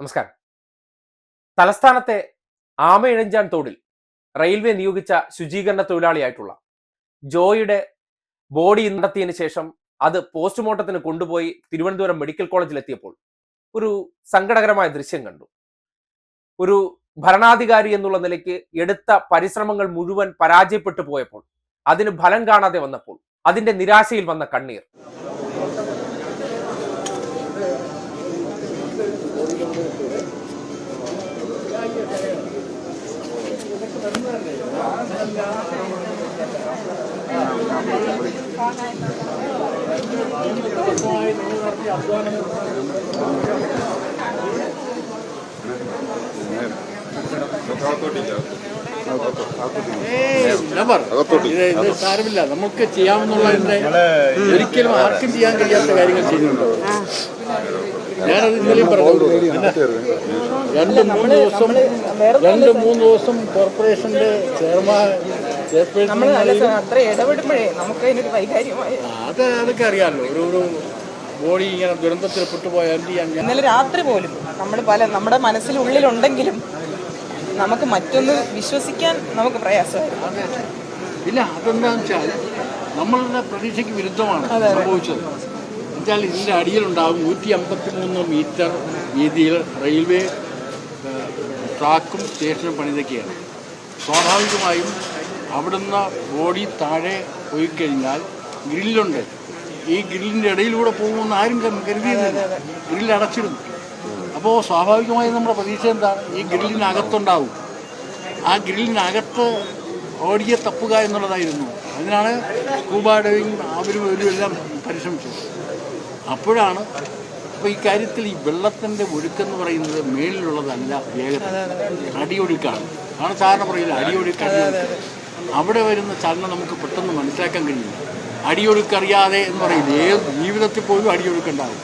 നമസ്കാരം. തലസ്ഥാനത്തെ ആമയിഴഞ്ചാൻ തോടിൽ റെയിൽവേ നിയോഗിച്ച ശുചീകരണ തൊഴിലാളിയായിട്ടുള്ള ജോയിയുടെ ബോഡി നടത്തിയതിനു ശേഷം അത് പോസ്റ്റ്മോർട്ടത്തിന് കൊണ്ടുപോയി തിരുവനന്തപുരം മെഡിക്കൽ കോളേജിൽ എത്തിയപ്പോൾ ഒരു സങ്കടകരമായ ദൃശ്യം കണ്ടു. ഒരു ഭരണാധികാരി എന്നുള്ള നിലയ്ക്ക് എടുത്ത പരിശ്രമങ്ങൾ മുഴുവൻ പരാജയപ്പെട്ടു പോയപ്പോൾ അതിന് ഫലം കാണാതെ വന്നപ്പോൾ അതിന്റെ നിരാശയിൽ വന്ന കണ്ണീർ. സാരമില്ല. നമുക്ക് ചെയ്യാമെന്നുള്ളതിന്റെ ഒരിക്കലും ആർക്കും ചെയ്യാൻ കഴിയാത്ത കാര്യങ്ങൾ ചെയ്യുന്നുണ്ട്. ഞാനത് ഇന്നലെയും പറഞ്ഞു. രണ്ട് മൂന്ന് ദിവസം രണ്ട് മൂന്ന് ദിവസം കോർപ്പറേഷന്റെ ചെയർമാൻ ചെയർപേഴ്സൺ നമ്മൾ അത്ര ഇടപെടുമ്പോഴേ നമുക്ക് അതിനൊരു വൈകാര്യമായ അത് അതൊക്കെ അറിയാമല്ലോ ഒരു ഒരു ബോഡി ഇങ്ങനെ ദുരന്തത്തിൽ പെട്ടുപോയ എന്ത് ചെയ്യാൻ ഇന്നലെ രാത്രി പോലും നമ്മൾ പല നമ്മുടെ മനസ്സിലുള്ളിലുണ്ടെങ്കിലും നമുക്ക് മറ്റൊന്ന് വിശ്വസിക്കാൻ നമുക്ക് പ്രയാസമായിരുന്നു. പിന്നെ അതെന്താണെന്ന് വെച്ചാൽ നമ്മളുടെ പ്രതീക്ഷയ്ക്ക് വിരുദ്ധമാണ് സംഭവിച്ചത്. എന്നുവെച്ചാൽ ഇതിന്റെ അടിയിലുണ്ടാകും നൂറ്റി അമ്പത്തി മൂന്ന് മീറ്റർ വീതിയിൽ റെയിൽവേ ട്രാക്കും സ്റ്റേഷനും പണിതൊക്കെയാണ്. സ്വാഭാവികമായും അവിടുന്ന് ബോഡി താഴെ പോയി കഴിഞ്ഞാൽ ഗ്രില്ലുണ്ട്. ഈ ഗ്രില്ലിന്റെ ഇടയിലൂടെ പോകുമെന്ന് ആരും കരു- കരുതിയിരുന്നില്ല. ഗ്രില്ല് അടച്ചിരുന്നു അപ്പോൾ സ്വാഭാവികമായും നമ്മുടെ പ്രതീക്ഷ എന്താണ് ഈ ഗ്രില്ലിനകത്തുണ്ടാവും. ആ ഗ്രില്ലിനകത്ത് ഓടിയെ തപ്പുക എന്നുള്ളതായിരുന്നു. അതിനാണ് സ്കൂബ ഡൈവിങ് അവരും ഇവരും എല്ലാം പരിശ്രമിച്ചത്. അപ്പോഴാണ് അപ്പോൾ ഈ കാര്യത്തിൽ ഈ വെള്ളത്തിന്റെ ഒഴുക്കെന്ന് പറയുന്നത് മേളിലുള്ളതല്ല വേഗത അടിയൊഴുക്കാണ്. ആണ് സാറിന് പറയില്ല അടിയൊഴുക്ക് അടിയൊഴുക്ക്. അവിടെ വരുന്ന ചലനം നമുക്ക് പെട്ടെന്ന് മനസ്സിലാക്കാൻ കഴിയില്ല. അടിയൊഴുക്ക് അറിയാതെ എന്ന് പറയുന്നത്. ഏത് ജീവിതത്തിൽ പോലും അടിയൊഴുക്കുണ്ടാകും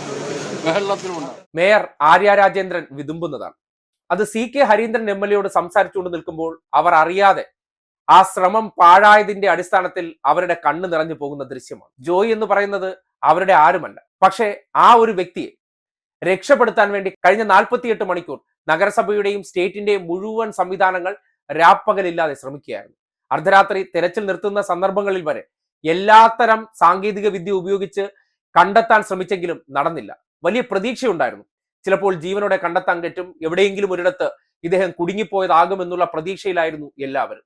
വെള്ളത്തിലുണ്ടാകും മേയർ ആര്യ രാജേന്ദ്രൻ വിതുമ്പുന്നതാണ്. അത് C K Harindran M L എയോട് സംസാരിച്ചുകൊണ്ട് നിൽക്കുമ്പോൾ അവർ അറിയാതെ ആ ശ്രമം പാഴായതിന്റെ അടിസ്ഥാനത്തിൽ അവരുടെ കണ്ണ് നിറഞ്ഞു പോകുന്ന ദൃശ്യമാണ്. ജോയ് എന്ന് പറയുന്നത് അവരുടെ ആരുമല്ല. പക്ഷേ ആ ഒരു വ്യക്തിയെ രക്ഷപ്പെടുത്താൻ വേണ്ടി കഴിഞ്ഞ നാൽപ്പത്തിയെട്ട് മണിക്കൂർ നഗരസഭയുടെയും സ്റ്റേറ്റിന്റെയും മുഴുവൻ സംവിധാനങ്ങൾ രാപ്പകലില്ലാതെ ശ്രമിക്കുകയായിരുന്നു. അർദ്ധരാത്രി തെരച്ചിൽ നിർത്തുന്ന സന്ദർഭങ്ങളിൽ വരെ എല്ലാത്തരം സാങ്കേതിക വിദ്യ ഉപയോഗിച്ച് കണ്ടെത്താൻ ശ്രമിച്ചെങ്കിലും നടന്നില്ല. വലിയ പ്രതീക്ഷയുണ്ടായിരുന്നു. ചിലപ്പോൾ ജീവനോടെ കണ്ടെത്താൻ പറ്റും. എവിടെയെങ്കിലും ഒരിടത്ത് ഇദ്ദേഹം കുടുങ്ങിപ്പോയതാകുമെന്നുള്ള പ്രതീക്ഷയിലായിരുന്നു എല്ലാവരും.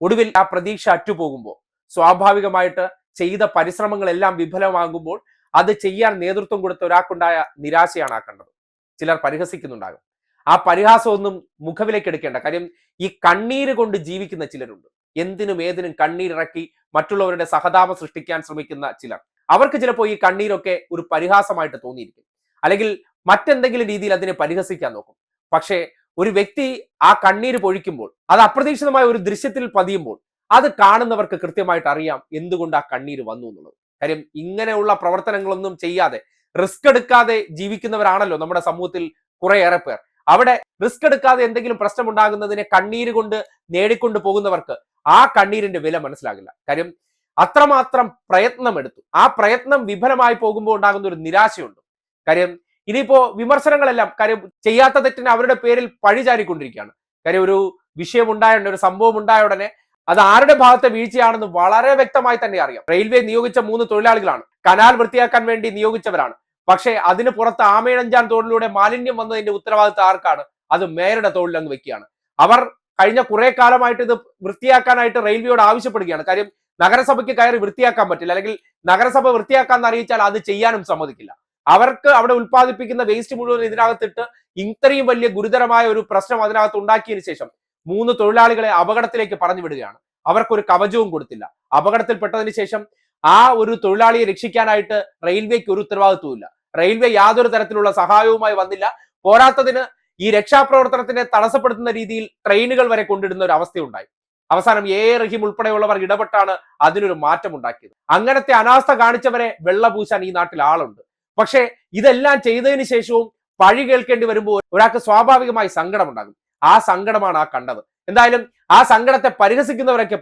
ഒടുവിൽ ആ പ്രതീക്ഷ അറ്റുപോകുമ്പോൾ സ്വാഭാവികമായിട്ട് ചെയ്ത പരിശ്രമങ്ങളെല്ലാം വിഫലമാകുമ്പോൾ അത് ചെയ്യാൻ നേതൃത്വം കൊടുത്ത ഒരാൾക്കുണ്ടായ നിരാശയാണ് ആ കണ്ടത്. ചിലർ പരിഹസിക്കുന്നുണ്ടാകും. ആ പരിഹാസമൊന്നും മുഖവിലേക്ക് എടുക്കേണ്ട. കാര്യം ഈ കണ്ണീര് കൊണ്ട് ജീവിക്കുന്ന ചിലരുണ്ട്. എന്തിനും ഏതിനും കണ്ണീരിറക്കി മറ്റുള്ളവരുടെ സഹതാപം സൃഷ്ടിക്കാൻ ശ്രമിക്കുന്ന ചിലർ. അവർക്ക് ചിലപ്പോൾ ഈ കണ്ണീരൊക്കെ ഒരു പരിഹാസമായിട്ട് തോന്നിയിരിക്കും. അല്ലെങ്കിൽ മറ്റെന്തെങ്കിലും രീതിയിൽ അതിനെ പരിഹസിക്കാൻ നോക്കും. പക്ഷേ ഒരു വ്യക്തി ആ കണ്ണീര് പൊഴിക്കുമ്പോൾ അത് അപ്രതീക്ഷിതമായ ഒരു ദൃശ്യത്തിൽ പതിയുമ്പോൾ അത് കാണുന്നവർക്ക് കൃത്യമായിട്ട് അറിയാം എന്തുകൊണ്ട് ആ കണ്ണീര് വന്നു എന്നുള്ളത്. കാര്യം ഇങ്ങനെയുള്ള പ്രവർത്തനങ്ങളൊന്നും ചെയ്യാതെ റിസ്ക് എടുക്കാതെ ജീവിക്കുന്നവരാണല്ലോ നമ്മുടെ സമൂഹത്തിൽ കുറേയേറെ പേർ. അവിടെ റിസ്ക് എടുക്കാതെ എന്തെങ്കിലും പ്രശ്നമുണ്ടാകുന്നതിനെ കണ്ണീര് കൊണ്ട് നേടിക്കൊണ്ട് പോകുന്നവർക്ക് ആ കണ്ണീരിന്റെ വില മനസ്സിലാകില്ല. കാര്യം അത്രമാത്രം പ്രയത്നം എടുത്തു ആ പ്രയത്നം വിഫലമായി പോകുമ്പോൾ ഉണ്ടാകുന്ന ഒരു നിരാശയുണ്ട്. കാര്യം ഇനിയിപ്പോ വിമർശനങ്ങളെല്ലാം കാര്യം ചെയ്യാത്ത തെറ്റിന് അവരുടെ പേരിൽ പഴിചാരിക്കൊണ്ടിരിക്കുകയാണ്. കാര്യം ഒരു വിഷയം ഉണ്ടായ ഒരു സംഭവം ഉണ്ടായ ഉടനെ അത് ആരുടെ ഭാഗത്തെ വീഴ്ചയാണെന്ന് വളരെ വ്യക്തമായി തന്നെ അറിയാം. റെയിൽവേ നിയോഗിച്ച മൂന്ന് തൊഴിലാളികളാണ്. കനാൽ വൃത്തിയാക്കാൻ വേണ്ടി നിയോഗിച്ചവരാണ്. പക്ഷേ അതിന് പുറത്ത് ആമേഴഞ്ചാൻ തോടിലൂടെ മാലിന്യം വന്നതിന്റെ ഉത്തരവാദിത്തം ആർക്കാണ്? അത് മേയറുടെ തോളിൽ അങ്ങ് വെക്കുകയാണ്. അവർ കഴിഞ്ഞ കുറെ കാലമായിട്ട് ഇത് വൃത്തിയാക്കാനായിട്ട് റെയിൽവേയോട് ആവശ്യപ്പെടുകയാണ്. കാര്യം നഗരസഭയ്ക്ക് കയറി വൃത്തിയാക്കാൻ പറ്റില്ല. അല്ലെങ്കിൽ നഗരസഭ വൃത്തിയാക്കാന്ന് അറിയിച്ചാൽ അത് ചെയ്യാനും സമ്മതിക്കില്ല. അവർക്ക് അവിടെ ഉൽപ്പാദിപ്പിക്കുന്ന വേസ്റ്റ് മുഴുവൻ ഇതിനകത്തിട്ട് ഇത്രയും വലിയ ഗുരുതരമായ ഒരു പ്രശ്നം അതിനകത്ത് ഉണ്ടാക്കിയതിനു ശേഷം മൂന്ന് തൊഴിലാളികളെ അപകടത്തിലേക്ക് പറഞ്ഞു വിടുകയാണ്. അവർക്കൊരു കവചവും കൊടുത്തില്ല. അപകടത്തിൽപ്പെട്ടതിന് ശേഷം ആ ഒരു തൊഴിലാളിയെ രക്ഷിക്കാനായിട്ട് റെയിൽവേക്ക് ഒരു ഉത്തരവാദിത്വമില്ല റെയിൽവേ യാതൊരു തരത്തിലുള്ള സഹായവുമായി വന്നില്ല. പോരാത്തതിന് ഈ രക്ഷാപ്രവർത്തനത്തിനെ തടസ്സപ്പെടുത്തുന്ന രീതിയിൽ ട്രെയിനുകൾ വരെ കൊണ്ടിടുന്ന ഒരു അവസ്ഥയുണ്ടായി. അവസാനം എ. എ. റഹീം ഉൾപ്പെടെയുള്ളവർ ഇടപെട്ടാണ് അതിനൊരു മാറ്റം ഉണ്ടാക്കിയത് അങ്ങനത്തെ അനാസ്ഥ കാണിച്ചവരെ വെള്ളപൂശാൻ ഈ നാട്ടിൽ ആളുണ്ട്. പക്ഷേ ഇതെല്ലാം ചെയ്തതിന് ശേഷവും പഴി കേൾക്കേണ്ടി വരുമ്പോൾ ഒരാൾക്ക് സ്വാഭാവികമായി സങ്കടമുണ്ടാകും. ആ സങ്കടമാണ് ആ കണ്ടത്. എന്തായാലും ആ സങ്കടത്തെ പരിഹസിക്കുന്നവരൊക്കെ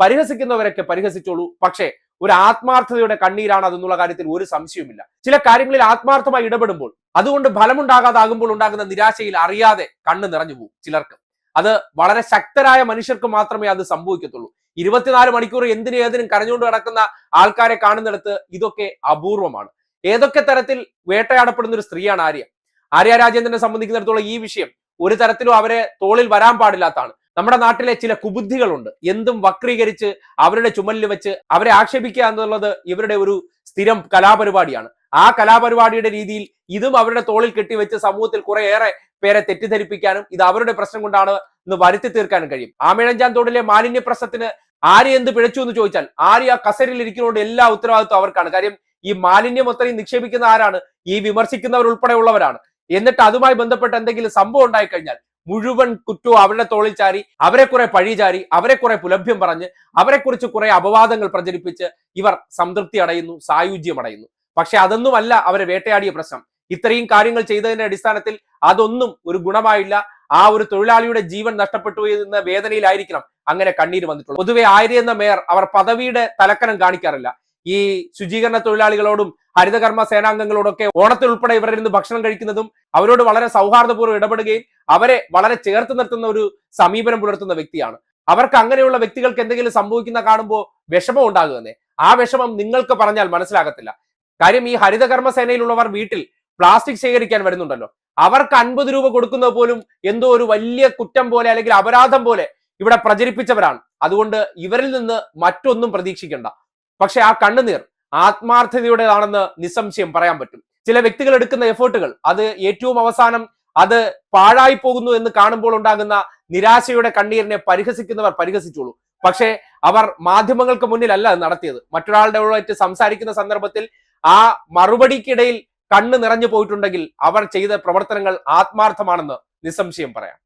പരിഹസിക്കുന്നവരൊക്കെ പരിഹസിച്ചോളൂ. പക്ഷേ ഒരു ആത്മാർത്ഥതയുടെ കണ്ണീരാണ് അതെന്നുള്ള കാര്യത്തിൽ ഒരു സംശയവുമില്ല. ചില കാര്യങ്ങളിൽ ആത്മാർത്ഥമായി ഇടപെടുമ്പോൾ അതുകൊണ്ട് ഫലമുണ്ടാകാതാകുമ്പോൾ ഉണ്ടാകുന്ന നിരാശയിൽ അറിയാതെ കണ്ണ് നിറഞ്ഞു പോകും ചിലർക്ക്. അത് വളരെ ശക്തരായ മനുഷ്യർക്ക് മാത്രമേ അത് സംഭവിക്കത്തുള്ളൂ. ഇരുപത്തിനാല് മണിക്കൂർ എന്തിനും ഏതിനും കരഞ്ഞുകൊണ്ട് കിടക്കുന്ന ആൾക്കാരെ കാണുന്നിടത്ത് ഇതൊക്കെ അപൂർവമാണ്. ഏതൊക്കെ തരത്തിൽ വേട്ടയാടപ്പെടുന്ന ഒരു സ്ത്രീയാണ് ആര്യ? ആര്യ രാജേന്ദ്രനെ സംബന്ധിക്കുന്നിടത്തോളം ഈ വിഷയം ഒരു തരത്തിലും അവരെ തോളിൽ വരാൻ പാടില്ലാത്തതാണ്. നമ്മുടെ നാട്ടിലെ ചില കുബുദ്ധികളുണ്ട്. എന്തും വക്രീകരിച്ച് അവരുടെ ചുമലിൽ വെച്ച് അവരെ ആക്ഷേപിക്കുക എന്നുള്ളത് ഇവരുടെ ഒരു സ്ഥിരം കലാപരിപാടിയാണ്. ആ കലാപരിപാടിയുടെ രീതിയിൽ ഇതും അവരുടെ തോളിൽ കെട്ടിവെച്ച് സമൂഹത്തിൽ കുറെയേറെ പേരെ തെറ്റിദ്ധരിപ്പിക്കാനും ഇത് അവരുടെ പ്രശ്നം കൊണ്ടാണ് എന്ന് വരുത്തി തീർക്കാനും കഴിയും. ആമിഴഞ്ചാൻ തോടിലെ മാലിന്യ പ്രശ്നത്തിന് ആര് എന്ത് പിഴച്ചു എന്ന് ചോദിച്ചാൽ ആര് ആ കസരിൽ ഇരിക്കുന്നതുകൊണ്ട് എല്ലാ ഉത്തരവാദിത്വം അവർക്കാണ്. കാര്യം ഈ മാലിന്യം അത്രയും നിക്ഷേപിക്കുന്ന ആരാണ്? ഈ വിമർശിക്കുന്നവർ ഉൾപ്പെടെയുള്ളവരാണ് എന്നിട്ട് അതുമായി ബന്ധപ്പെട്ട് എന്തെങ്കിലും സംഭവം ഉണ്ടായി കഴിഞ്ഞാൽ മുഴുവൻ കുറ്റവും അവരുടെ തോളിൽ ചാരി അവരെ കുറെ പഴി ചാരി അവരെ കുറെ പുലഭ്യം പറഞ്ഞ് അവരെ കുറിച്ച് കുറെ അപവാദങ്ങൾ പ്രചരിപ്പിച്ച് ഇവർ സംതൃപ്തി അടയുന്നു സായുജ്യം അടയുന്നു. പക്ഷെ അതൊന്നുമല്ല അവരെ വേട്ടയാടിയ പ്രശ്നം. ഇത്രയും കാര്യങ്ങൾ ചെയ്തതിന്റെ അടിസ്ഥാനത്തിൽ അതൊന്നും ഒരു ഗുണമായില്ല. ആ ഒരു തൊഴിലാളിയുടെ ജീവൻ നഷ്ടപ്പെട്ടു എന്ന വേദനയിലായിരിക്കണം അങ്ങനെ കണ്ണീര് വന്നിട്ടുള്ളത്. പൊതുവെ ആര്യ എന്ന മേയർ അവർ പദവിയുടെ തലക്കനം കാണിക്കാറില്ല. ഈ ശുചീകരണ തൊഴിലാളികളോടും ഹരിതകർമ്മ സേനാംഗങ്ങളോടൊക്കെ ഓണത്തിൽ ഉൾപ്പെടെ ഇവരിൽ ഭക്ഷണം കഴിക്കുന്നതും അവരോട് വളരെ സൗഹാർദ്ദപൂർവം ഇടപെടുകയും അവരെ വളരെ ചേർത്ത് നിർത്തുന്ന ഒരു സമീപനം പുലർത്തുന്ന വ്യക്തിയാണ്. അവർക്ക് അങ്ങനെയുള്ള വ്യക്തികൾക്ക് എന്തെങ്കിലും സംഭവിക്കുന്ന കാണുമ്പോൾ വിഷമം ഉണ്ടാകുന്നത് ആ വിഷമം നിങ്ങൾക്ക് പറഞ്ഞാൽ മനസ്സിലാകത്തില്ല. കാര്യം ഈ ഹരിതകർമ്മ സേനയിലുള്ളവർ വീട്ടിൽ പ്ലാസ്റ്റിക് ശേഖരിക്കാൻ വരുന്നുണ്ടല്ലോ. അവർക്ക് അൻപത് രൂപ കൊടുക്കുന്നത് പോലും എന്തോ ഒരു വലിയ കുറ്റം പോലെ അല്ലെങ്കിൽ അപരാധം പോലെ ഇവിടെ പ്രചരിപ്പിച്ചവരാണ്. അതുകൊണ്ട് ഇവരിൽ നിന്ന് മറ്റൊന്നും പ്രതീക്ഷിക്കണ്ട. പക്ഷെ ആ കണ്ണുനീർ ആത്മാർത്ഥതയുടേതാണെന്ന് നിസ്സംശയം പറയാൻ പറ്റും. ചില വ്യക്തികൾ എടുക്കുന്ന എഫേർട്ടുകൾ അത് ഏറ്റവും അവസാനം അത് പാഴായി പോകുന്നു എന്ന് കാണുമ്പോൾ ഉണ്ടാകുന്ന നിരാശയുടെ കണ്ണീരിനെ പരിഹസിക്കുന്നവർ പരിഹസിച്ചോളൂ. പക്ഷേ അവർ മാധ്യമങ്ങൾക്ക് മുന്നിലല്ല നടത്തിയത്. മറ്റൊരാളുടെ സംസാരിക്കുന്ന സന്ദർഭത്തിൽ ആ മറുപടിക്കിടയിൽ കണ്ണ് നിറഞ്ഞു പോയിട്ടുണ്ടെങ്കിൽ അവർ ചെയ്ത പ്രവർത്തനങ്ങൾ ആത്മാർത്ഥമാണെന്ന് നിസ്സംശയം പറയാം.